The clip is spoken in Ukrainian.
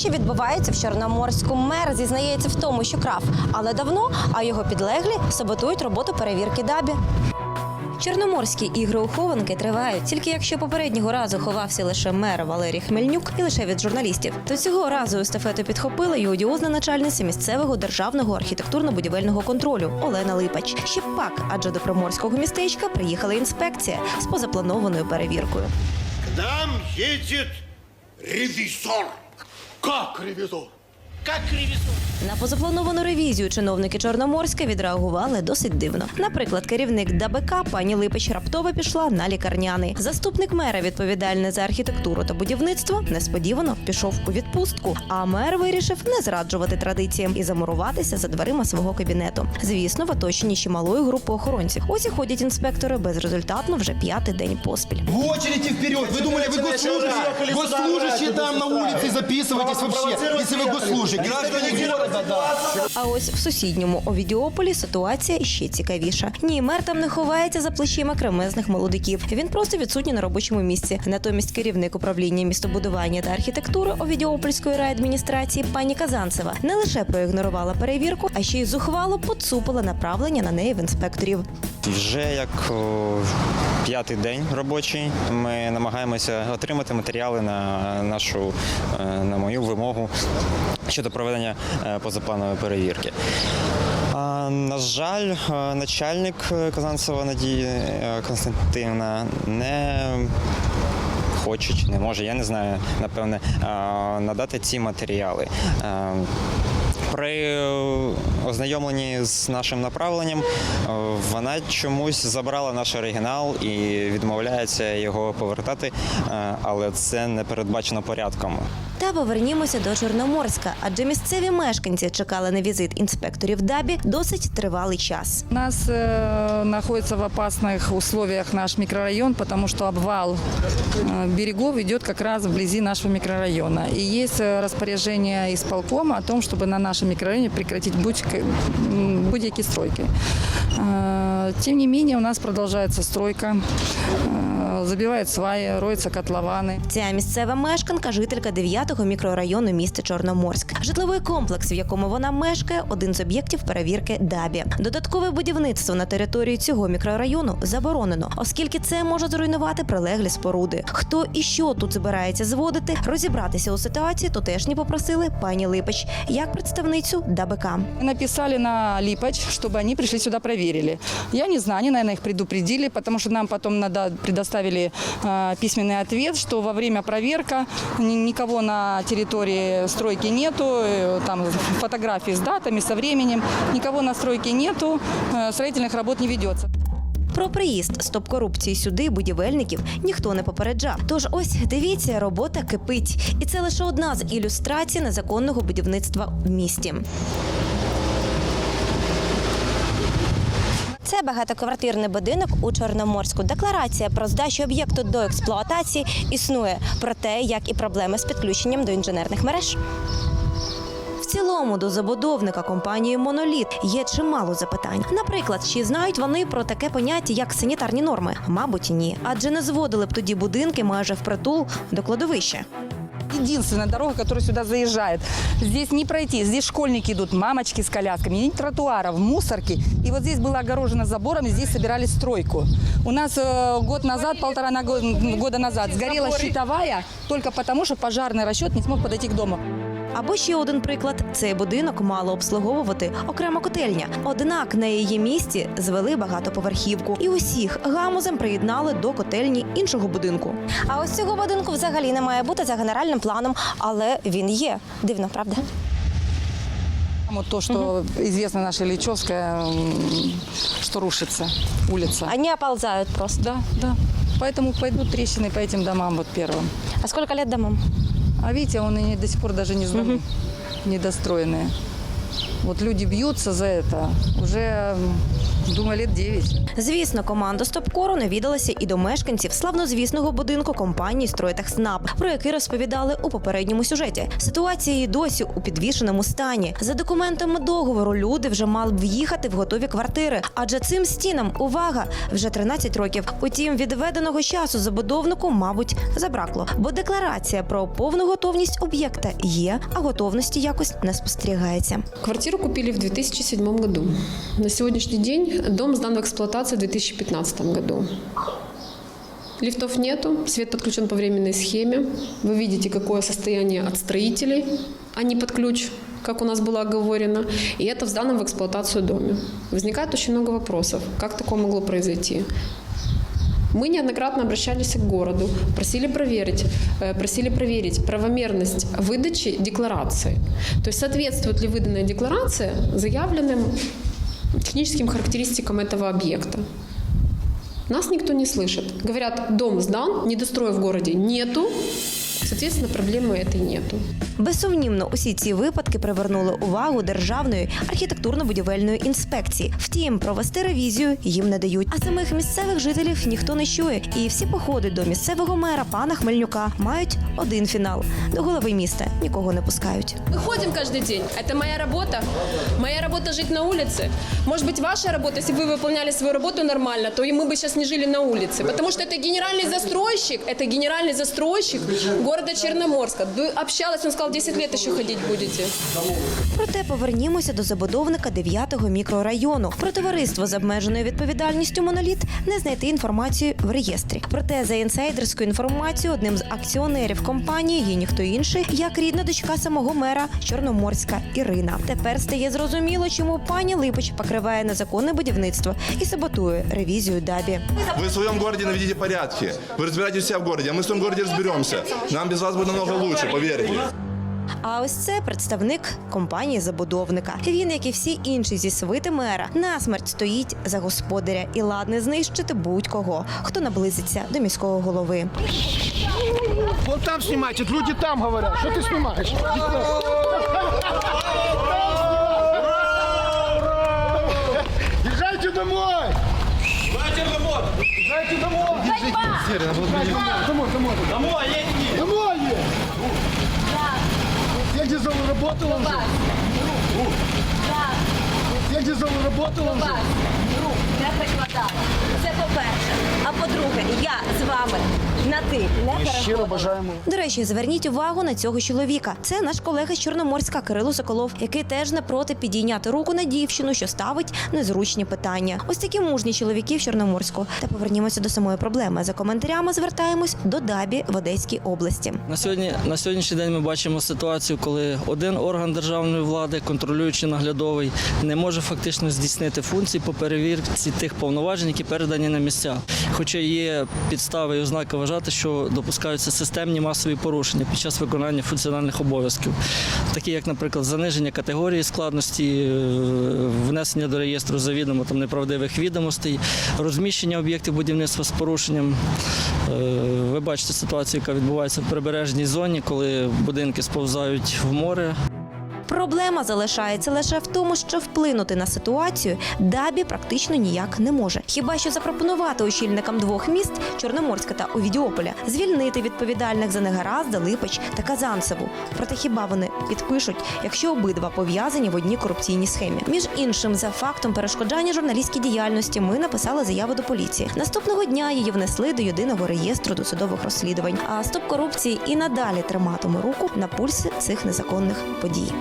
що відбувається в Чорноморську. Мер зізнається в тому, що крав, але давно, а його підлеглі саботують роботу перевірки дабі. Чорноморські ігри у хованки тривають. Тільки якщо попереднього разу ховався лише мер Валерій Хмельнюк і лише від журналістів, то цього разу естафету підхопила й одіозна начальниця місцевого державного архітектурно-будівельного контролю Олена Липач. Ще пак, адже до приморського містечка приїхала інспекція з позапланованою перевіркою. К нам едет ревизор. Как ревизор? Как ревизор? На позаплановану ревізію чиновники Чорноморська відреагували досить дивно. Наприклад, керівник ДБК пані Липич раптово пішла на лікарняний. Заступник мера, відповідальний за архітектуру та будівництво, несподівано пішов у відпустку. А мер вирішив не зраджувати традиціям і замуруватися за дверима свого кабінету. Звісно, в оточенні чималої групи охоронців. Ось і ходять інспектори безрезультатно вже п'ятий день поспіль. В очереди вперед. Вы думали, вы госслужащие? Госслужащие там на улице записывайтесь вообще, если вы госслужащие. Граждане города, да. А ось в сусідньому Овідіополі ситуація ще цікавіша. Ні, мер там не ховається за плечима кремезних молодиків. Він просто відсутній на робочому місці. Натомість керівник управління містобудування та архітектури Овідіопольської райадміністрації пані Казанцева не лише проігнорувала перевірку, а ще й зухвало поцупила направлення на неї в інспекторів. Вже як о, п'ятий день робочий. Ми намагаємося отримати матеріали на нашу е, на мою вимогу щодо проведення е, позапланової перевірки. На жаль, е, начальник Казанцева Надії Константинівна не хоче чи не може, я не знаю, напевне, надати ці матеріали. При е, ознайомленні з нашим направленням е, вона чомусь забрала наш оригінал і відмовляється його повертати, е, але це не передбачено порядком. Та повернімося до Чорноморська, адже місцеві мешканці чекали на візит інспекторів ДАБІ досить тривалий час. У нас э, находится в опасных условиях наш микрорайон, потому что обвал э, берегов идет как раз вблизи нашего микрорайона. И есть э, распоряжение исполкома о том, чтобы на нашем микрорайоне прекратить будь- м, будь-які стройки. Э, Тем не менее, у нас продолжается стройка, э, забивают сваи, роются котлованы. Ця місцева мешканка, жителька 9-го мікрорайону міста Чорноморськ. Житловий комплекс, в якому вона мешкає, один з об'єктів перевірки ДАБІ. Додаткове будівництво на території цього мікрорайону заборонено, оскільки це може зруйнувати прилеглі споруди. Хто і що тут збирається зводити, розібратися у ситуації тутешні попросили пані Липач як представницю ДАБК. Мы Написали на Липач, чтобы они пришли сюда, проверили. Я не знаю, они, наверное, их предупредили, потому что нам потом надо предоставили э, письменный ответ, что во время проверка ни- никого на территории стройки нету, э, там фотографии с датами, со временем, никого на стройке нету, э, строительных работ не ведется. Про приїзд стоп корупції сюди будівельників ніхто не попереджав. Тож ось дивіться, робота кипить, і це лише одна з ілюстрацій незаконного будівництва в місті. Це багатоквартирний будинок у Чорноморську. Декларація про здачу об'єкту до експлуатації існує про те, як і проблеми з підключенням до інженерних мереж. В цілому до забудовника компанії Моноліт є чимало запитань. Наприклад, чи знають вони про таке поняття як санітарні норми? Мабуть, ні. Адже не зводили б тоді будинки майже впритул до кладовища Единственная дорога, которая сюда заезжает. Здесь не пройти. Здесь школьники идут, мамочки с колясками. Ни тротуаров, мусорки. И вот здесь было огорожено забором, и здесь собирали стройку. У нас э, год назад, полтора на го- года назад, сгорела щитовая только потому, что пожарный расчет не смог подойти к дому. Або ще один приклад: цей будинок мало обслуговувати окрема котельня. Однак на її місці звели багатоповерхівку і усіх гамузем приєднали до котельні іншого будинку. А ось цього будинку взагалі не має бути за генеральним планом, але він є. Дивно, правда? Вот то, что известно наша Ильичевская, м, что рушится улица. Вони оползають просто. Да, да. Поэтому пойдут трещины по этим домам вот первым. А скільки лет домам? А видите, он и до сих пор даже не не недостроенные. Вот люди бьются за это. Уже думаю, лет 9. Звісно, команда Стопкору навідалася і до мешканців славнозвісного будинку компанії «Стройтехснаб», про який розповідали у попередньому сюжеті. Ситуація і досі у підвішеному стані. За документами договору люди вже мали б в'їхати в готові квартири, адже цим стінам увага вже 13 років. Утім, відведеного часу забудовнику, мабуть, забракло, бо декларація про повну готовність об'єкта є, а готовності якось не спостерігається. Квартиру купили в 2007 году. На сегодняшний день дом сдан в эксплуатацию в 2015 году. Лифтов нету, свет подключен по временной схеме. Вы видите, какое состояние от строителей, а не под ключ, как у нас было оговорено. И это в сданном в эксплуатацию доме. Возникает очень много вопросов. Как такое могло произойти? Мы неоднократно обращались к городу, просили проверить, э, просили проверить правомерность выдачи декларации. То есть соответствует ли выданная декларация заявленным техническим характеристикам этого объекта. Нас никто не слышит. Говорят, дом сдан, недостроя в городе нету, соответственно, проблемы этой нету. Безсумнівно, усі ці випадки привернули увагу державної архітектурно-будівельної інспекції. Втім, провести ревізію їм не дають. А самих місцевих жителів ніхто не чує. І всі походи до місцевого мера пана Хмельнюка мають один фінал. До голови міста нікого не пускають. Мы ходим каждый день. Это моя работа. Моя работа жить на улице. Может быть, ваша работа, если бы вы выполняли свою работу нормально, то и мы бы сейчас не жили на улице. Потому что это генеральный застройщик, это генеральный застройщик города Черноморска. Вы общалась, он сказал, 10 лет еще ходить будете. Проте повернімося до забудовника 9-го мікрорайону. Про товариство з обмеженою відповідальністю моноліт не знайти інформацію в реєстрі. Проте за інсайдерською інформацією, одним з акціонерів компанії є ніхто інший, як рідна дочка самого мера Чорноморська Ірина. Тепер стає зрозуміло, чому пані Липич покриває незаконне будівництво і саботує ревізію дабі. Вы в своем городе наведите порядки. Вы разбираетесь все в городе, а мы в своем городе разберемся. Нам без вас будет намного лучше, поверьте. А ось це представник компанії забудовника. Він, як і всі інші зі свити мера, насмерть стоїть за господаря і ладне знищити будь-кого, хто наблизиться до міського голови. Вот там снимайте, люди там говорят. Что ты снимаешь? Езжайте домой! Езжайте домой! Домой, домой. Домой, едь! Домой! Я где зову работала уже? Я где зову работала уже? Не прикладати. Це по-перше. А по-друге, я з вами на ти не Щиро бажаємо. До речі, зверніть увагу на цього чоловіка. Це наш колега з Чорноморська Кирило Соколов, який теж не проти підійняти руку на дівчину, що ставить незручні питання. Ось такі мужні чоловіки в Чорноморську. Та повернімося до самої проблеми. За коментарями звертаємось до Дабі в Одеській області. На сьогодні на сьогоднішній день ми бачимо ситуацію, коли один орган державної влади, контролюючи наглядовий, не може фактично здійснити функції по перевірці тих повноважень, які передані на місця. Хоча є підстави і ознаки вважати, що допускаються системні масові порушення під час виконання функціональних обов'язків, такі як, наприклад, заниження категорії складності, е, внесення до реєстру завідомо там неправдивих відомостей, розміщення об'єктів будівництва з порушенням. Е, Ви бачите ситуацію, яка відбувається в прибережній зоні, коли будинки сповзають в море. Проблема залишається лише в тому, що вплинути на ситуацію Дабі практично ніяк не може. Хіба що запропонувати очільникам двох міст Чорноморська та Овідіополя звільнити відповідальних за негаразди Липич та Казанцеву. Проте хіба вони підпишуть, якщо обидва пов'язані в одній корупційній схемі? Між іншим, за фактом перешкоджання журналістській діяльності, ми написали заяву до поліції. Наступного дня її внесли до єдиного реєстру досудових розслідувань. А стоп корупції і надалі триматиме руку на пульсі цих незаконних подій.